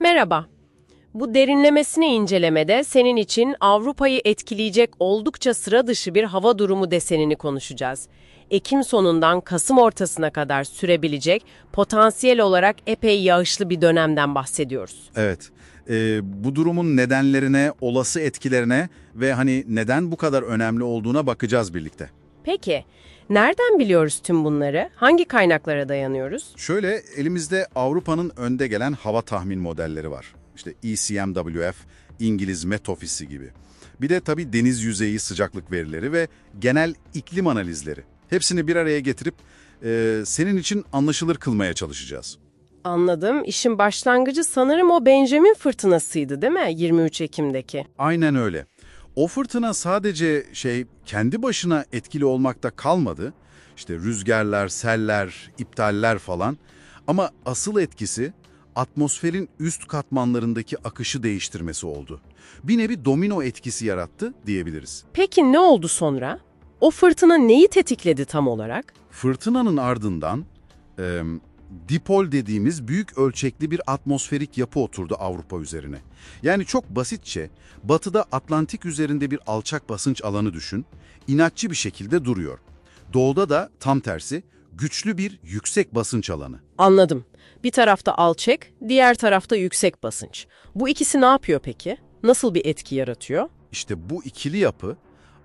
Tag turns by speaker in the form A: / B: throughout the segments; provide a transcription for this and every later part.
A: Merhaba. Bu derinlemesine incelemede senin için Avrupa'yı etkileyecek oldukça sıra dışı bir hava durumu desenini konuşacağız. Ekim sonundan Kasım ortasına kadar sürebilecek potansiyel olarak epey yağışlı bir dönemden bahsediyoruz.
B: Evet. Ee, bu durumun nedenlerine, olası etkilerine ve hani neden bu kadar önemli olduğuna bakacağız birlikte.
A: Peki, nereden biliyoruz tüm bunları? Hangi kaynaklara dayanıyoruz?
B: Şöyle elimizde Avrupa'nın önde gelen hava tahmin modelleri var. İşte ECMWF, İngiliz Met Office'i gibi. Bir de tabii deniz yüzeyi sıcaklık verileri ve genel iklim analizleri. Hepsini bir araya getirip e, senin için anlaşılır kılmaya çalışacağız.
A: Anladım. İşin başlangıcı sanırım o Benjamin fırtınasıydı değil mi? 23 Ekim'deki.
B: Aynen öyle. O fırtına sadece şey kendi başına etkili olmakta kalmadı. İşte rüzgarlar, seller, iptaller falan. Ama asıl etkisi atmosferin üst katmanlarındaki akışı değiştirmesi oldu. Bir nevi domino etkisi yarattı diyebiliriz.
A: Peki ne oldu sonra? O fırtına neyi tetikledi tam olarak?
B: Fırtınanın ardından e, dipol dediğimiz büyük ölçekli bir atmosferik yapı oturdu Avrupa üzerine. Yani çok basitçe batıda Atlantik üzerinde bir alçak basınç alanı düşün, inatçı bir şekilde duruyor. Doğuda da tam tersi güçlü bir yüksek basınç alanı.
A: Anladım. Bir tarafta alçak, diğer tarafta yüksek basınç. Bu ikisi ne yapıyor peki? Nasıl bir etki yaratıyor?
B: İşte bu ikili yapı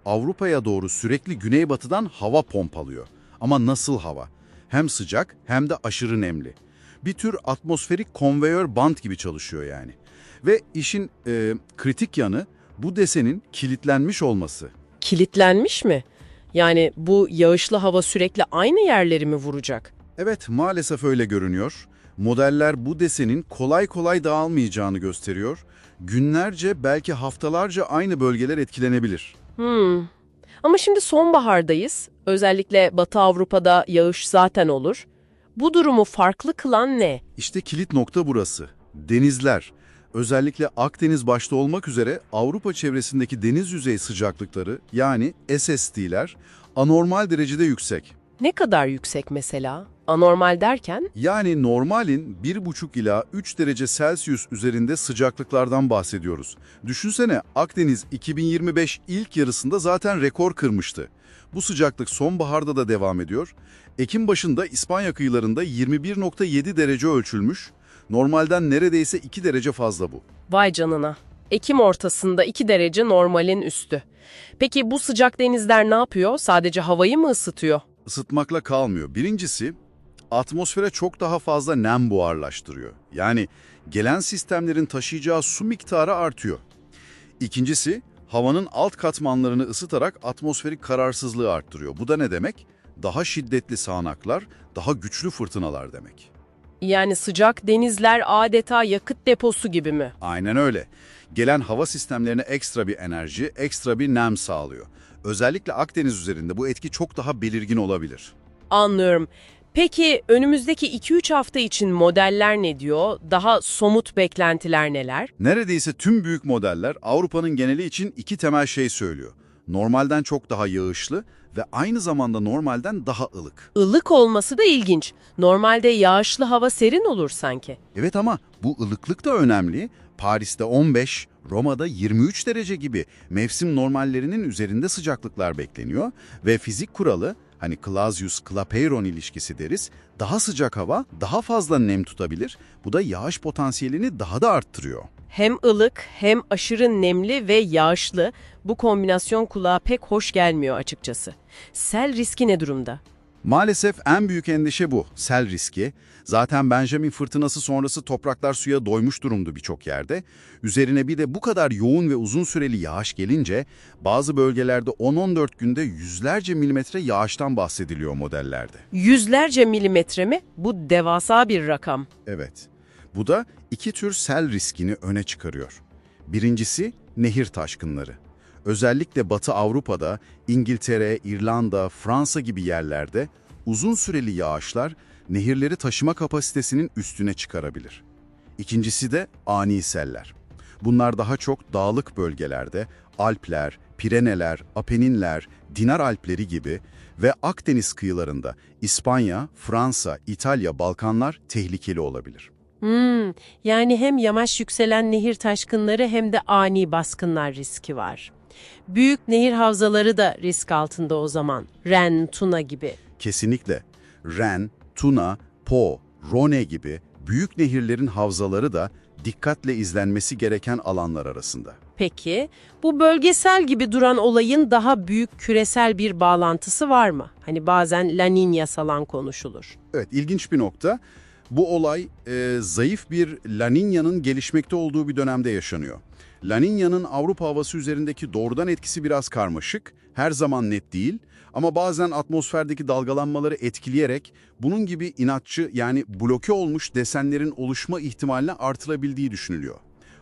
B: Avrupa'ya doğru sürekli güneybatıdan hava pompalıyor. Ama nasıl hava? Hem sıcak hem de aşırı nemli. Bir tür atmosferik konveyör bant gibi çalışıyor yani. Ve işin e, kritik yanı bu desenin kilitlenmiş olması.
A: Kilitlenmiş mi? Yani bu yağışlı hava sürekli aynı yerleri mi vuracak?
B: Evet maalesef öyle görünüyor. Modeller bu desenin kolay kolay dağılmayacağını gösteriyor. Günlerce belki haftalarca aynı bölgeler etkilenebilir.
A: Hmm. Ama şimdi sonbahardayız. Özellikle Batı Avrupa'da yağış zaten olur. Bu durumu farklı kılan ne?
B: İşte kilit nokta burası. Denizler. Özellikle Akdeniz başta olmak üzere Avrupa çevresindeki deniz yüzey sıcaklıkları yani SST'ler anormal derecede yüksek.
A: Ne kadar yüksek mesela? Anormal derken?
B: Yani normalin 1,5 ila 3 derece Celsius üzerinde sıcaklıklardan bahsediyoruz. Düşünsene Akdeniz 2025 ilk yarısında zaten rekor kırmıştı. Bu sıcaklık sonbaharda da devam ediyor. Ekim başında İspanya kıyılarında 21.7 derece ölçülmüş. Normalden neredeyse 2 derece fazla bu.
A: Vay canına. Ekim ortasında 2 derece normalin üstü. Peki bu sıcak denizler ne yapıyor? Sadece havayı mı ısıtıyor?
B: Isıtmakla kalmıyor. Birincisi atmosfere çok daha fazla nem buharlaştırıyor. Yani gelen sistemlerin taşıyacağı su miktarı artıyor. İkincisi havanın alt katmanlarını ısıtarak atmosferik kararsızlığı arttırıyor. Bu da ne demek? Daha şiddetli sağanaklar, daha güçlü fırtınalar demek.
A: Yani sıcak denizler adeta yakıt deposu gibi mi?
B: Aynen öyle. Gelen hava sistemlerine ekstra bir enerji, ekstra bir nem sağlıyor. Özellikle Akdeniz üzerinde bu etki çok daha belirgin olabilir.
A: Anlıyorum. Peki önümüzdeki 2-3 hafta için modeller ne diyor? Daha somut beklentiler neler?
B: Neredeyse tüm büyük modeller Avrupa'nın geneli için iki temel şey söylüyor. Normalden çok daha yağışlı ve aynı zamanda normalden daha ılık.
A: Ilık olması da ilginç. Normalde yağışlı hava serin olur sanki.
B: Evet ama bu ılıklık da önemli. Paris'te 15, Roma'da 23 derece gibi mevsim normallerinin üzerinde sıcaklıklar bekleniyor ve fizik kuralı hani Clausius-Clapeyron ilişkisi deriz. Daha sıcak hava daha fazla nem tutabilir. Bu da yağış potansiyelini daha da arttırıyor.
A: Hem ılık hem aşırı nemli ve yağışlı bu kombinasyon kulağa pek hoş gelmiyor açıkçası. Sel riski ne durumda?
B: Maalesef en büyük endişe bu, sel riski. Zaten Benjamin fırtınası sonrası topraklar suya doymuş durumdu birçok yerde. Üzerine bir de bu kadar yoğun ve uzun süreli yağış gelince bazı bölgelerde 10-14 günde yüzlerce milimetre yağıştan bahsediliyor modellerde.
A: Yüzlerce milimetre mi? Bu devasa bir rakam.
B: Evet, bu da iki tür sel riskini öne çıkarıyor. Birincisi nehir taşkınları. Özellikle Batı Avrupa'da, İngiltere, İrlanda, Fransa gibi yerlerde uzun süreli yağışlar nehirleri taşıma kapasitesinin üstüne çıkarabilir. İkincisi de ani seller. Bunlar daha çok dağlık bölgelerde Alpler, Pireneler, Apeninler, Dinar Alpleri gibi ve Akdeniz kıyılarında İspanya, Fransa, İtalya, Balkanlar tehlikeli olabilir.
A: Hmm, yani hem yamaç yükselen nehir taşkınları hem de ani baskınlar riski var. Büyük nehir havzaları da risk altında o zaman. Ren, Tuna gibi.
B: Kesinlikle. Ren, Tuna, Po, Rhone gibi büyük nehirlerin havzaları da dikkatle izlenmesi gereken alanlar arasında.
A: Peki, bu bölgesel gibi duran olayın daha büyük küresel bir bağlantısı var mı? Hani bazen La Niña salan konuşulur.
B: Evet, ilginç bir nokta. Bu olay e, zayıf bir La Niña'nın gelişmekte olduğu bir dönemde yaşanıyor. La Niña'nın Avrupa havası üzerindeki doğrudan etkisi biraz karmaşık, her zaman net değil ama bazen atmosferdeki dalgalanmaları etkileyerek bunun gibi inatçı yani bloke olmuş desenlerin oluşma ihtimalini artırabildiği düşünülüyor.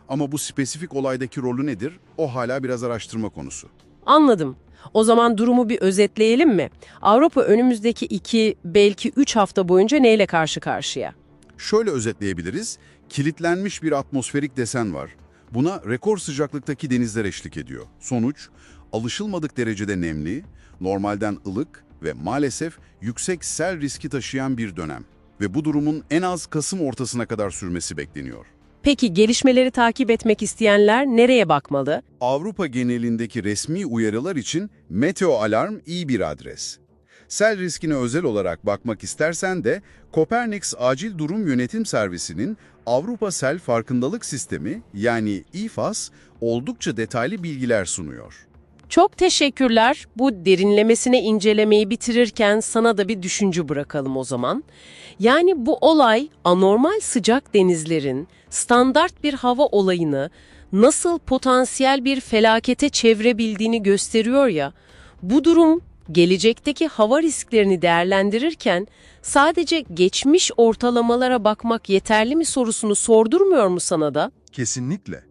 B: Ama bu spesifik olaydaki rolü nedir? O hala biraz araştırma konusu.
A: Anladım. O zaman durumu bir özetleyelim mi? Avrupa önümüzdeki iki, belki üç hafta boyunca neyle karşı karşıya?
B: Şöyle özetleyebiliriz. Kilitlenmiş bir atmosferik desen var. Buna rekor sıcaklıktaki denizler eşlik ediyor. Sonuç, alışılmadık derecede nemli, normalden ılık ve maalesef yüksek sel riski taşıyan bir dönem. Ve bu durumun en az Kasım ortasına kadar sürmesi bekleniyor.
A: Peki gelişmeleri takip etmek isteyenler nereye bakmalı?
B: Avrupa genelindeki resmi uyarılar için Meteo Alarm iyi bir adres. Sel riskine özel olarak bakmak istersen de Copernicus Acil Durum Yönetim Servisi'nin Avrupa Sel Farkındalık Sistemi yani İFAS oldukça detaylı bilgiler sunuyor.
A: Çok teşekkürler. Bu derinlemesine incelemeyi bitirirken sana da bir düşünce bırakalım o zaman. Yani bu olay anormal sıcak denizlerin standart bir hava olayını nasıl potansiyel bir felakete çevirebildiğini gösteriyor ya. Bu durum gelecekteki hava risklerini değerlendirirken sadece geçmiş ortalamalara bakmak yeterli mi sorusunu sordurmuyor mu sana da?
C: Kesinlikle.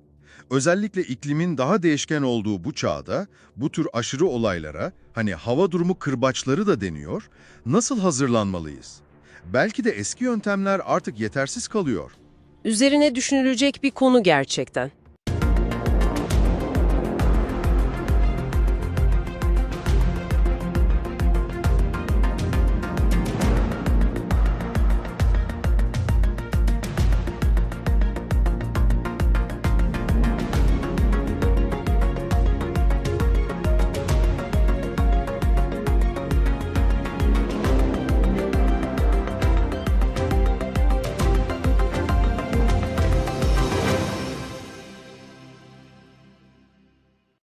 C: Özellikle iklimin daha değişken olduğu bu çağda bu tür aşırı olaylara, hani hava durumu kırbaçları da deniyor, nasıl hazırlanmalıyız? Belki de eski yöntemler artık yetersiz kalıyor.
A: Üzerine düşünülecek bir konu gerçekten.